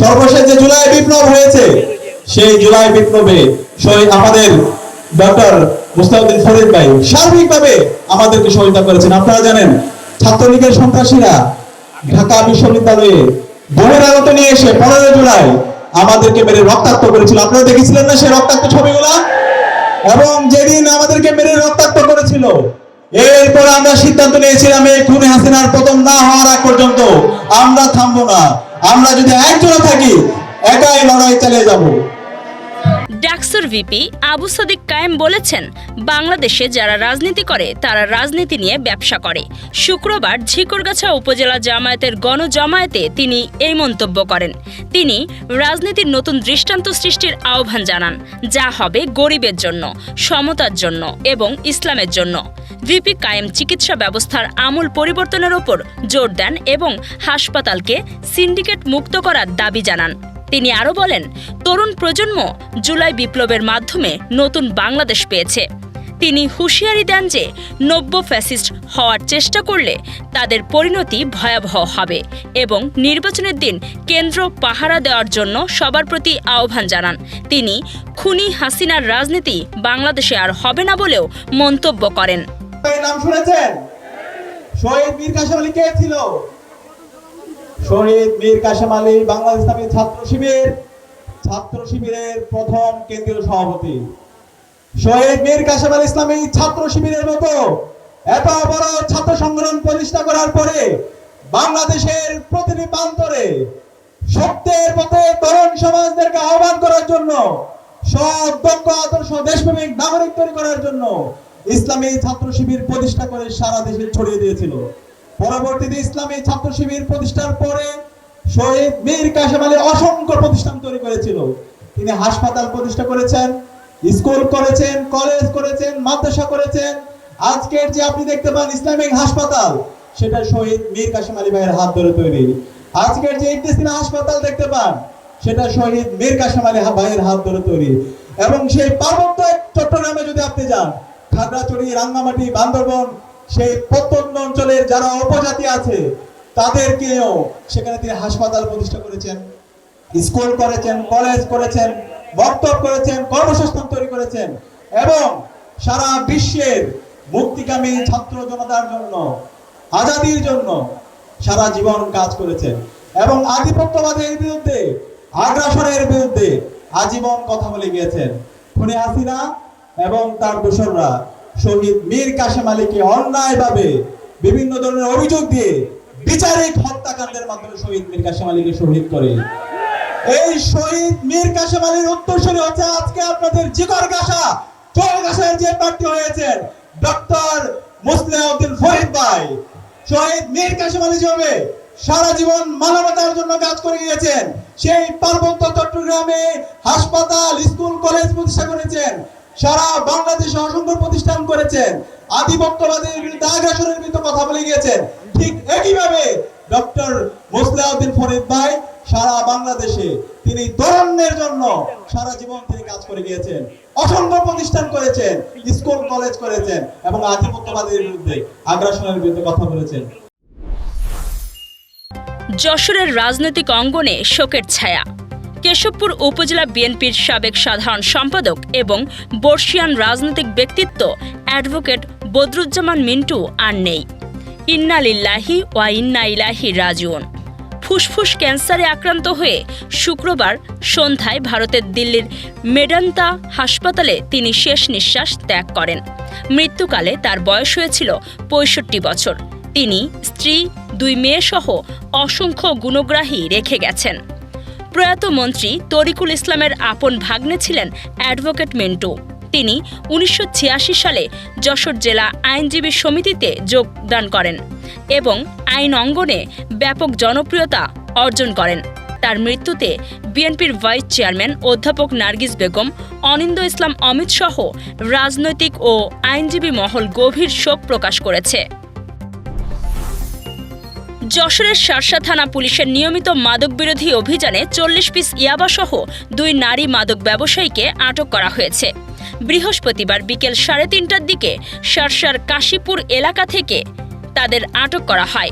সর্বশেষ যে জুলাই বিপ্লব হয়েছে। সেই জুলাই বিপ্লবে শহীদ আমাদের ডক্টর মুস্তাউদ্দিন ফরিদ ভাই সার্বিকভাবে আমাদেরকে সহায়তা করেছেন। আপনারা জানেন, ছাত্রলীগের সন্ত্রাসীরা ঢাকা বিশ্ববিদ্যালয়ে বোমের আগত নিয়ে এসে পনেরো জুলাই আমাদেরকে মেরে রক্তাক্ত করেছিল। আপনারা দেখেছিলেন না সেই রক্তাক্ত ছবিগুলা? এবং যেদিন আমাদেরকে মেরে রক্তাক্ত করেছিল, এরপর আমরা সিদ্ধান্ত নিয়েছিলাম, এই খুনে হাসিনার পতন না হওয়ার আগ পর্যন্ত আমরা থামবো না। আমরা যদি একজনে থাকি, একাই লড়াই চালিয়ে যাব। ডাকসুর ভিপি আবু সাদিক কায়েম বলেছেন, বাংলাদেশে যারা রাজনীতি করে, তারা রাজনীতি নিয়ে ব্যবসা করে। শুক্রবার ঝিকরগাছা উপজেলা জামায়াতের গণজামায়াতে তিনি এই মন্তব্য করেন। তিনি, রাজনীতির নতুন দৃষ্টান্ত সৃষ্টির আহ্বান জানান, যা হবে গরিবের জন্য, সমতার জন্য এবং ইসলামের জন্য। ভিপি কায়েম চিকিৎসা ব্যবস্থার আমূল পরিবর্তনের ওপর জোর দেন এবং হাসপাতালকে সিন্ডিকেট মুক্ত করার দাবি জানান। তিনি আরও বলেন, তরুণ প্রজন্ম জুলাই বিপ্লবের মাধ্যমে নতুন বাংলাদেশ পেয়েছে। তিনি হুঁশিয়ারি দেন যে নব্য ফ্যাসিস্ট হওয়ার চেষ্টা করলে তাদের পরিণতি ভয়াবহ হবে এবং নির্বাচনের দিন কেন্দ্র পাহারা দেওয়ার জন্য সবার প্রতি আহ্বান জানান। তিনি খুনি হাসিনার রাজনীতি বাংলাদেশে আর হবে না বলেও মন্তব্য করেন। নাম শুনেছেন? শহীদ মীর কাসেম আলী কে ছিল? শহীদ মীর কাসেম আলী বাংলাদেশ ইসলামী ছাত্র শিবির, ছাত্র শিবিরের প্রথম কেন্দ্রীয় সভাপতি। শহীদ মীর কাসেম আলী ইসলামী ছাত্র শিবিরের মতো এত বড় ছাত্র সংগঠন প্রতিষ্ঠা করার পরে বাংলাদেশের প্রতিটি প্রান্তরে সত্যের পথে তরুণ সমাজদেরকে আহ্বান করার জন্য সব দক্ষ, আদর্শ, দেশপ্রেমিক, নাগরিক তৈরি করার জন্য ইসলামী ছাত্র শিবির প্রতিষ্ঠা করে সারা দেশে ছড়িয়ে দিয়েছিল। পরবর্তীতে ইসলামী ছাত্র শিবির প্রতিষ্ঠার পরে শহীদ মীর কাসেম আলী অসংখ্য প্রতিষ্ঠান তৈরি করেছিল। তিনি হাসপাতাল প্রতিষ্ঠা করেছেন, স্কুল করেছেন, কলেজ করেছেন, মাদ্রাসা করেছেন। আজকের যে আপনি দেখতে পান ইসলামিক হাসপাতাল, সেটা শহীদ মীর কাসেম আলী ভাইয়ের হাত ধরে তৈরি। আজকের যে ইবনে হাসপাতাল দেখতে পান, সেটা শহীদ মীর কাসেম আলী ভাইয়ের হাত ধরে তৈরি। এবং সেই পার্বত্য চট্টগ্রামে যদি আপনি যান খাগড়াছড়ি রাঙ্গামাটি, বান্দরবন, সেই প্রত্যন্ত অঞ্চলের যারা উপজাতি আছে, তাদেরকেও সেখানে তিনি হাসপাতাল প্রতিষ্ঠা করেছেন, স্কুল করেছেন, কলেজ করেছেন, বক্তব্য করেছেন, কর্মসংস্থান তৈরি করেছেন এবং সারা বিশ্বের মুক্তিকামী ছাত্র জনতার জন্য, আজাদির জন্য সারা জীবন কাজ করেছেন এবং আধিপত্যবাদের বিরুদ্ধে, আগ্রাসনের বিরুদ্ধে আজীবন কথা বলে গিয়েছেন। খুনি হাসিনা এবং তার দোসররা শহীদ মীর কাশেম আলীকে অন্যায়ভাবে বিভিন্ন ধরনের অভিযোগ দিয়ে বিচারিক হত্যাকাণ্ডের মাধ্যমে শহীদ মীর কাশেম আলীকে শহীদ করে। এই শহীদ মীর কাশেম আলীর উত্তরসূরি হচ্ছে আজকে আপনাদের জিকর গাছা। চোর গাছের যে প্রার্থী হয়েছেন ডক্টর মুসলিউদ্দিন ফরিদ ভাই। শহীদ মীর কাশেম আলী হিসেবে সারা জীবন মানবতার জন্য কাজ করে গিয়েছেন, সেই পার্বত্য চট্টগ্রামে হাসপাতাল, স্কুল, কলেজ প্রতিষ্ঠা করেছেন সারা বাংলাদেশে অসংখ্য প্রতিষ্ঠান করেছেন। আধিপত্যবাদের বিরুদ্ধে আগ্রাসনের বিরুদ্ধে কথা বলে গিয়েছেন। ঠিক একইভাবে ডক্টর মুসলিউদ্দিন ফরিদ ভাই সারা বাংলাদেশে তিনি তরুণদের জন্য সারা জীবন তিনি কাজ করে গিয়েছেন। অসংখ্য প্রতিষ্ঠান করেছেন, স্কুল, কলেজ করেছেন এবং আধিপত্যবাদের বিরুদ্ধে আগ্রাসনের বিরুদ্ধে কথা বলেছেন। যশোরের রাজনৈতিক অঙ্গনে শোকের ছায়া। কেশবপুর উপজেলা বিএনপির সাবেক সাধারণ সম্পাদক এবং বর্ষিয়ান রাজনৈতিক ব্যক্তিত্ব অ্যাডভোকেট বদরুজ্জামান মিন্টু আর নেই। ইন্নালিল্লাহি ওয়া ইন্না ইলাহি রাজিউন। ফুসফুস ক্যান্সারে আক্রান্ত হয়ে শুক্রবার সন্ধ্যায় ভারতের দিল্লির মেডান্তা হাসপাতালে তিনি শেষ নিঃশ্বাস ত্যাগ করেন। মৃত্যুকালে তার বয়স হয়েছিল পঁয়ষট্টি বছর। তিনি স্ত্রী, দুই মেয়েসহ অসংখ্য গুণগ্রাহী রেখে গেছেন। প্রয়াত মন্ত্রী তরিকুল ইসলামের আপন ভাগ্নে ছিলেন অ্যাডভোকেট মিন্টু। তিনি উনিশশো ছিয়াশি সালে যশোর জেলা আইনজীবী সমিতিতে যোগদান করেন এবং আইন অঙ্গনে ব্যাপক জনপ্রিয়তা অর্জন করেন। তার মৃত্যুতে বিএনপির ভাইস চেয়ারম্যান অধ্যাপক নার্গিস বেগম, অনিন্দ ইসলাম অমিত সহ রাজনৈতিক ও আইনজীবী মহল গভীর শোক প্রকাশ করেছে। যশোরের শার্শা থানা পুলিশের নিয়মিত মাদক বিরোধী অভিযানে চল্লিশ পিস ইয়াবাসহ দুই নারী মাদক ব্যবসায়ীকে আটক করা হয়েছে। বৃহস্পতিবার বিকেল সাড়ে তিনটার দিকে শার্শার কাশীপুর এলাকা থেকে তাদের আটক করা হয়।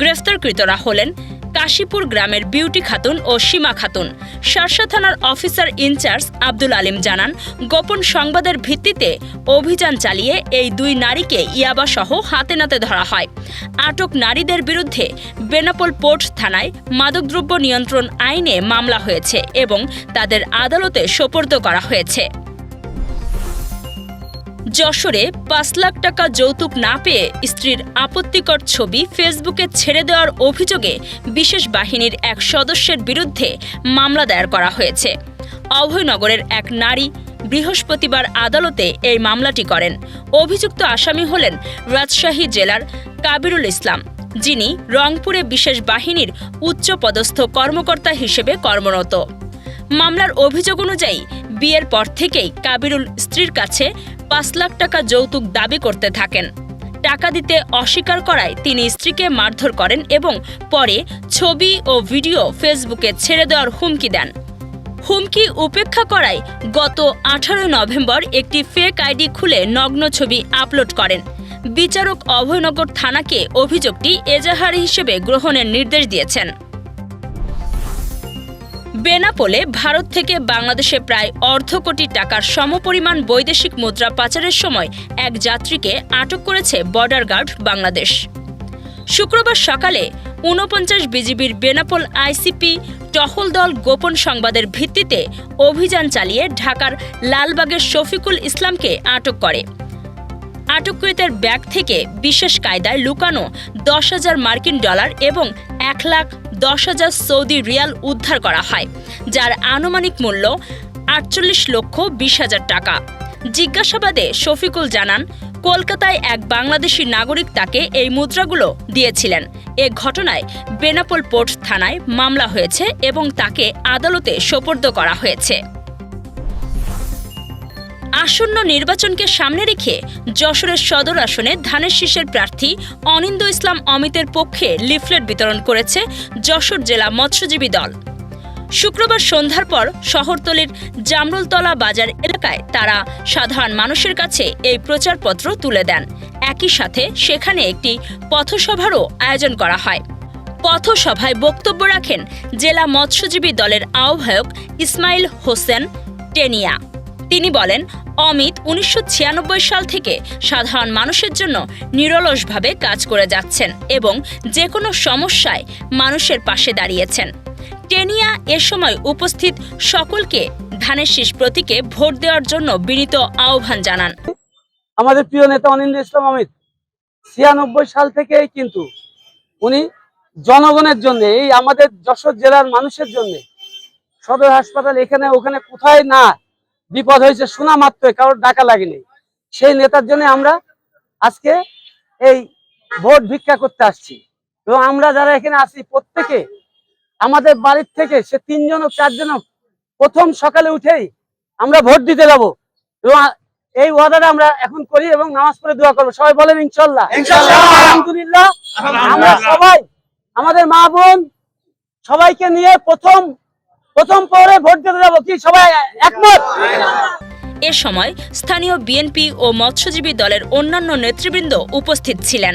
গ্রেফতারকৃতরা হলেন কাশীপুর গ্রামের বিউটি খাতুন ও সীমা খাতুন। শার্শা থানার অফিসার ইনচার্জ আব্দুল আলিম জানান, গোপন সংবাদের ভিত্তিতে অভিযান চালিয়ে এই দুই নারীকে ইয়াবা সহ হাতে নাতে ধরা হয়। আটক নারীদের বিরুদ্ধে বেনাপোল পোর্ট থানায় মাদকদ্রব্য নিয়ন্ত্রণ আইনে মামলা হয়েছে এবং তাদের আদালতে সোপর্দ করা হয়েছে। যশোরে পাঁচ লাখ টাকা যৌতুক না পেয়ে স্ত্রীর আপত্তিকর ছবি ফেসবুকে ছেড়ে দেওয়ার অভিযোগে বিশেষ বাহিনীর এক সদস্যের বিরুদ্ধে মামলা দায়ের করা হয়েছে। অভয়নগরের এক নারী বৃহস্পতিবার আদালতে এই মামলাটি করেন। অভিযুক্ত আসামি হলেন রাজশাহী জেলার কাবিরুল ইসলাম, যিনি রংপুরে বিশেষ বাহিনীর উচ্চপদস্থ কর্মকর্তা হিসেবে কর্মরত। মামলার অভিযোগ অনুযায়ী, বিয়ের পর থেকেই কাবিরুল স্ত্রীর কাছে পাঁচ লাখ টাকা যৌতুক দাবি করতে থাকেন। টাকা দিতে অস্বীকার করায় তিনি স্ত্রীকে মারধর করেন এবং পরে ছবি ও ভিডিও ফেসবুকে ছেড়ে দেওয়ার হুমকি দেন। হুমকি উপেক্ষা করায় গত আঠারো নভেম্বর একটি ফেক আইডি খুলে নগ্ন ছবি আপলোড করেন। বিচারক অভয়নগর থানাকে অভিযোগটি এজাহার হিসেবে গ্রহণের নির্দেশ দিয়েছেন। বেনাপোলে ভারত থেকে বাংলাদেশে প্রায় অর্ধ কোটি টাকার সমপরিমাণ বৈদেশিক মুদ্রা পাচারের সময় এক যাত্রীকে আটক করেছে বর্ডার গার্ড বাংলাদেশ। শুক্রবার সকালে ঊনপঞ্চাশ বিজিবির বেনাপোল আইসিপি টহল দল গোপন সংবাদের ভিত্তিতে অভিযান চালিয়ে ঢাকার লালবাগের শফিকুল ইসলামকে আটক করে। আটককৃতের ব্যাগ থেকে বিশেষ কায়দায় লুকানো দশ হাজার মার্কিন ডলার এবং এক লাখ দশ হাজার সৌদি রিয়াল উদ্ধার করা হয়, যার আনুমানিক মূল্য আটচল্লিশ লক্ষ বিশ হাজার টাকা। জিজ্ঞাসাবাদে শফিকুল জানান, কলকাতায় এক বাংলাদেশি নাগরিক তাকে এই মুদ্রাগুলো দিয়েছিলেন। এ ঘটনায় বেনাপোল পোর্ট থানায় মামলা হয়েছে এবং তাকে আদালতে সোপর্দ করা হয়েছে। আসন্ন নির্বাচনকে সামনে রেখে যশোরের সদর আসনে ধানের শীষের প্রার্থী অনিন্দ ইসলাম অমিতের পক্ষে লিফলেট বিতরণ করেছে যশোর জেলা মৎস্যজীবী দল। শুক্রবার সন্ধ্যার পর শহরতলির জামরুলতলা বাজার এলাকায় তারা সাধারণ মানুষের কাছে এই প্রচারপত্র তুলে দেন। একই সাথে সেখানে একটি পথসভারও আয়োজন করা হয়। পথসভায় বক্তব্য রাখেন জেলা মৎস্যজীবী দলের আহ্বায়ক ইসমাইল হোসেন টেনিয়া। তিনি বলেন, অমিত উনিশশো ছিয়ানব্বই সাল থেকে সাধারণ মানুষের জন্য নিরলসভাবে কাজ করে যাচ্ছেন এবং যে কোনো সমস্যায় মানুষের পাশে দাঁড়িয়েছেন। টেনিয়া এ সময় উপস্থিত সকলকে ধানের শীষ প্রতীকে ভোট দেওয়ার জন্য বিনীত আহ্বান জানান। আমাদের প্রিয় নেতা অনিন্দ ইসলাম অমিত ছিয়ানব্বই সাল থেকেই কিন্তু উনি জনগণের জন্য, এই আমাদের যশোর জেলার মানুষের জন্য সদর হাসপাতাল এখানে, ওখানে কোথায় না বিপদ হয়েছে শোনা মাত্র কারোর ডাকা লাগেনি। সেই নেতার জন্য আমরা আজকে এই ভোট ভিক্ষা করতে আসছি। এবং আমরা যারা এখানে আছি, প্রত্যেকে আমাদের বাড়ির থেকে সে তিনজন ও চারজন প্রথম সকালে উঠেই আমরা ভোট দিতে যাব। এবং এই ওয়াদাটা আমরা এখন করি এবং নামাজ পড়ে দোয়া করব। সবাই বলেন ইনশাল্লাহ আলহামদুলিল্লাহ আমরা সবাই আমাদের মা বোন সবাইকে নিয়ে প্রথম প্রথম পরে ভোট দিতে যাব। কি সবাই একমত? এ সময় স্থানীয় বিএনপি ও মৎস্যজীবী দলের অন্যান্য নেতৃবৃন্দ উপস্থিত ছিলেন।